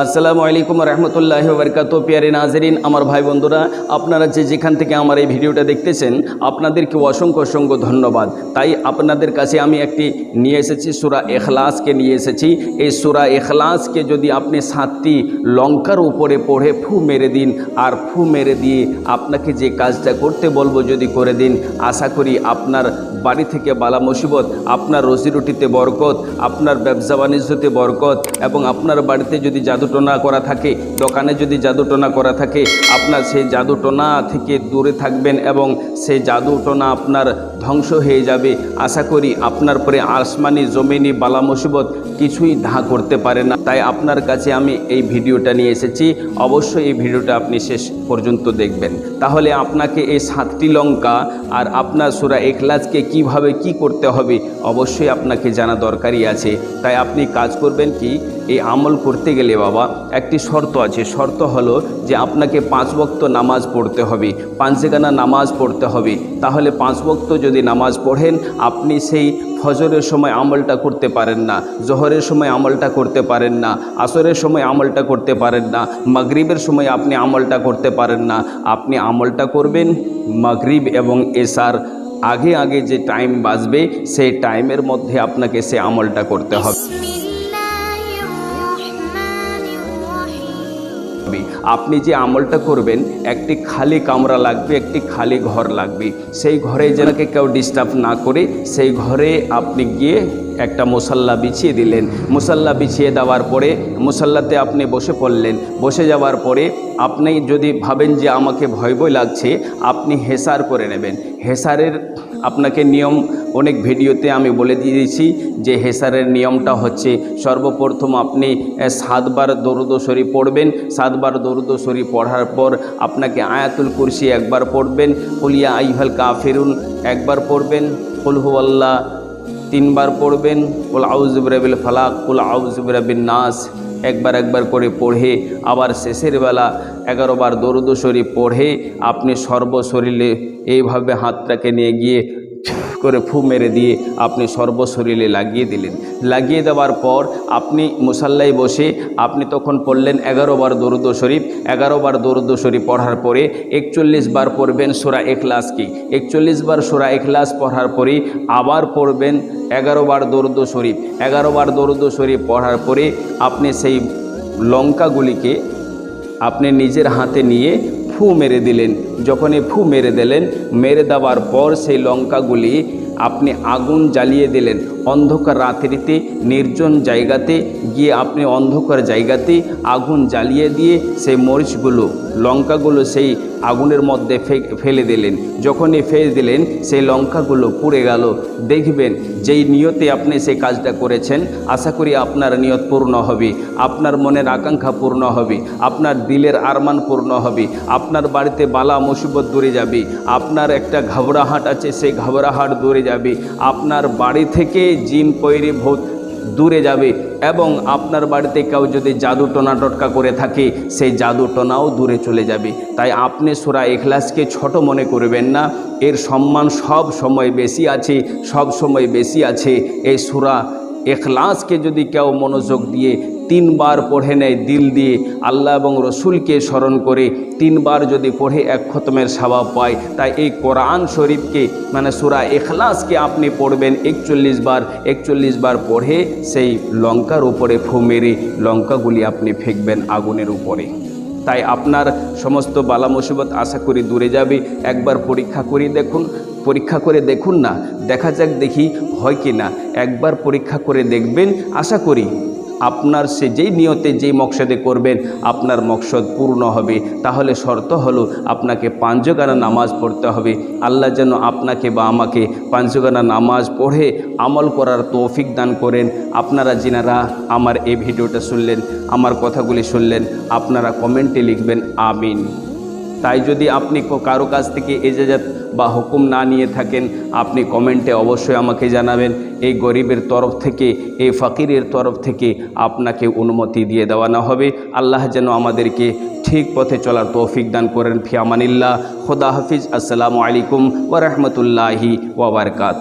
আসসালামু আলাইকুম রহমতুল্লাহ বরকাত পিয়ারে নাজরিন। আমার ভাই বন্ধুরা, আপনারা যে যেখান থেকে আমার এই ভিডিওটা দেখতেছেন, আপনাদেরকে অসংখ্য অসংখ্য ধন্যবাদ। তাই আপনাদের কাছে আমি একটি নিয়ে এসেছি, সুরা এখলাসকে নিয়ে এসেছি। এই সুরা এখলাসকে যদি আপনি সাতটি লঙ্কার উপরে পড়ে ফু মেরে দিন, আর ফু মেরে দিয়ে আপনাকে যে কাজটা করতে বলব যদি করে দিন, আশা করি আপনার বাড়ি থেকে বালা মুসিবত, আপনার রুজিরুটিতে বরকত, আপনার ব্যবসা বাণিজ্যতে বরকত, এবং আপনার বাড়িতে যদি জাদুটোনা করা থাকে, দোকানে যদি জাদুটোনা করা থাকে, আপনার সেই জাদুটোনা থেকে দূরে থাকবেন এবং সেই জাদুটোনা আপনার ধ্বংস হয়ে যাবে। আশা করি আপনার পরে আসমানি, জমিনি, বালা মুসিবত কিছুই ধা করতে পারে না। তাই আপনার কাছে আমি এই ভিডিওটা নিয়ে এসেছি। অবশ্যই এই ভিডিওটা আপনি শেষ পর্যন্ত দেখবেন। তাহলে আপনাকে এই সাতটি লঙ্কা আর আপনার সুরা এখলাসকে কীভাবে কি করতে হবে অবশ্যই আপনাকে জানা দরকারই আছে। তাই আপনি কাজ করবেন কি? এই আমল করতে গেলে বাবা, একটি শর্ত আছে। শর্ত হলো যে আপনাকে পাঁচ বক্ত নামাজ পড়তে হবে। পাঁচেগানা নামাজ পড়তে হবে। তাহলে পাঁচ বক্ত যদি নামাজ পড়েন, আপনি সেই ফজরের সময় আমলটা করতে পারেন না, জহরের সময় আমলটা করতে পারেন না, আসরের সময় আমলটা করতে পারেন না, মাগরিবের সময় আপনি আমলটা করতে পারেন না। আপনি আমলটা করবেন মাগরিব এবং এসার আগে আগে যে টাইম বাজবে সেই টাইমের মধ্যে আপনাকে সে আমলটা করতে হবে। আপনি যে আমলটা করবেন, একটি খালি কামরা লাগবে, একটি খালি ঘর লাগবে। সেই ঘরে যেনাকে কেউ ডিস্টার্ব না করে, সেই ঘরে আপনি গিয়ে একটা মশাল্লা বিছিয়ে দিলেন। মশাল্লা বিছিয়ে দেওয়ার পরে মশাল্লাতে আপনি বসে পড়লেন। বসে যাওয়ার পরে আপনি যদি ভাবেন যে আমাকে ভয় ভয় লাগছে, আপনি হেসার করে নেবেন। হেসারের আপনাকে নিয়ম, অনেক ভিডিওতে আমি বলে দিয়েছি যে হেসারের নিয়মটা হচ্ছে সর্বপ্রথম আপনি সাতবার দরুদ শরীফ পড়বেন। সাতবার দরুদ শরীফ পড়ার পর আপনাকে আয়াতুল কুরসি একবার পড়বেন। কুলিয়া আইহাল কাফিরুন একবার পড়বেন। কুলহু আল্লাহ তিনবার পড়বেন। কুল আউজবিরাবিল ফালাক, কুল আউজবিরাবিন নাস। একবার একবার করে পড়ে, আবার শেষের বেলা এগারো বার দরুদ শরীফ পড়ে, আপনি সর্বশরীরে এইভাবে হাতটাকে নিয়ে গিয়ে করে ফু মেরে দিয়ে আপনি সর্বশরীরে লাগিয়ে দিলেন। লাগিয়ে দেওয়ার পর আপনি মুসাল্লায় বসে আপনি তখন পড়লেন এগারো বার দরুদ শরীফ। এগারো বার দরুদ শরীফ পড়ার পরে একচল্লিশ বার পড়বেন সোরা এখলাস কি? একচল্লিশ বার সোরা এখলাস পড়ার পরে আবার পড়বেন এগারো বার শরীফ। এগারো বার দরুদ শরীফ পড়ার পরে আপনি সেই লঙ্কাগুলিকে আপনি নিজের হাতে নিয়ে ফু মেরে দিলেন। যখনই ফু মেরে দিলেন, মেরে দেওয়ার পর সেই লঙ্কাগুলি আপনি আগুন জ্বালিয়ে দিলেন। অন্ধকার রাত্রিতে, নির্জন জায়গাতে, গিয়ে আপনি অন্ধকার জায়গাতে আগুন জ্বালিয়ে দিয়ে সেই মরিচগুলো, লঙ্কাগুলো সেই আগুনের মধ্যে ফেলে দিলেন। যখনই ফেলে দিলেন, সেই লঙ্কাগুলো পুড়ে গেল। দেখবেন যেই নিয়তে আপনি সেই কাজটা করেছেন, আশা করি আপনার নিয়ত পূর্ণ হবে, আপনার মনের আকাঙ্ক্ষা পূর্ণ হবে, আপনার দিলের আরমান পূর্ণ হবে, আপনার বাড়িতে বালা মুসিবত দূরে যাবে। আপনার একটা ঘাবড়াহাট আছে, সেই ঘাবড়াহাট দূরে যাবে। আপনার বাড়ি থেকে জিন, পৈরি ভূত দূরে যাবে এবং আপনার বাড়িতে কেউ যদি জাদু টোনা টটকা করে থাকে, সেই জাদু টোনাও দূরে চলে যাবে। তাই আপনি সোরা এখলাসকে ছোট মনে করবেন না। এর সম্মান সব সময় বেশি আছে, সব সময় বেশি আছে। এই সুরা এখলাসকে যদি কেউ মনোযোগ দিয়ে তিনবার পড়ে নেয় দিল দিয়ে। আল্লাহ এবং রসুলকে স্মরণ করে তিনবার যদি পড়ে এক খতমের স্বভাব পায়, তাই এই কোরআন শরীফকে মানে সুরা এখলাসকে আপনি পড়বেন একচল্লিশ বার। একচল্লিশ বার পড়ে সেই লঙ্কার উপরে ফু মেরে লঙ্কাগুলি আপনি ফেঁকবেন আগুনের উপরে। তাই আপনার সমস্ত বালা মুসিবত আশা করি দূরে যাবে। একবার পরীক্ষা করে দেখুন, পরীক্ষা করে দেখুন না, দেখা যাক দেখি হয় কি না একবার পরীক্ষা করে দেখবেন, আশা করি আপনার সে যেই নিয়তে যেই মকসদে করবেন, আপনার মকসদ পূর্ণ হবে। তাহলে শর্ত হলো আপনাকে পাঞ্চগানা নামাজ পড়তে হবে। আল্লাহ যেন আপনাকে বা আমাকে পাঞ্চগানা নামাজ পড়ে আমল করার তৌফিক দান করেন। আপনারা যিনারা আমার এই ভিডিওটা শুনলেন, আমার কথাগুলি শুনলেন, আপনারা কমেন্টে লিখবেন, আমিন। তাই যদি আপনি কারও কাছ থেকে এজাজাত বা হুকুম না নিয়ে থাকেন, আপনি কমেন্টে অবশ্যই আমাকে জানাবেন। এই গরিবের তরফ থেকে, এই ফকিরের তরফ থেকে আপনাকে অনুমতি দিয়ে দেওয়া না হবে। আল্লাহ যেন আমাদেরকে ঠিক পথে চলার তৌফিক দান করেন। ফিয়ামানিল্লাহ খোদা হাফিজ। আসসালামু আলাইকুম ওরহমতুল্লাহি ওবরকাত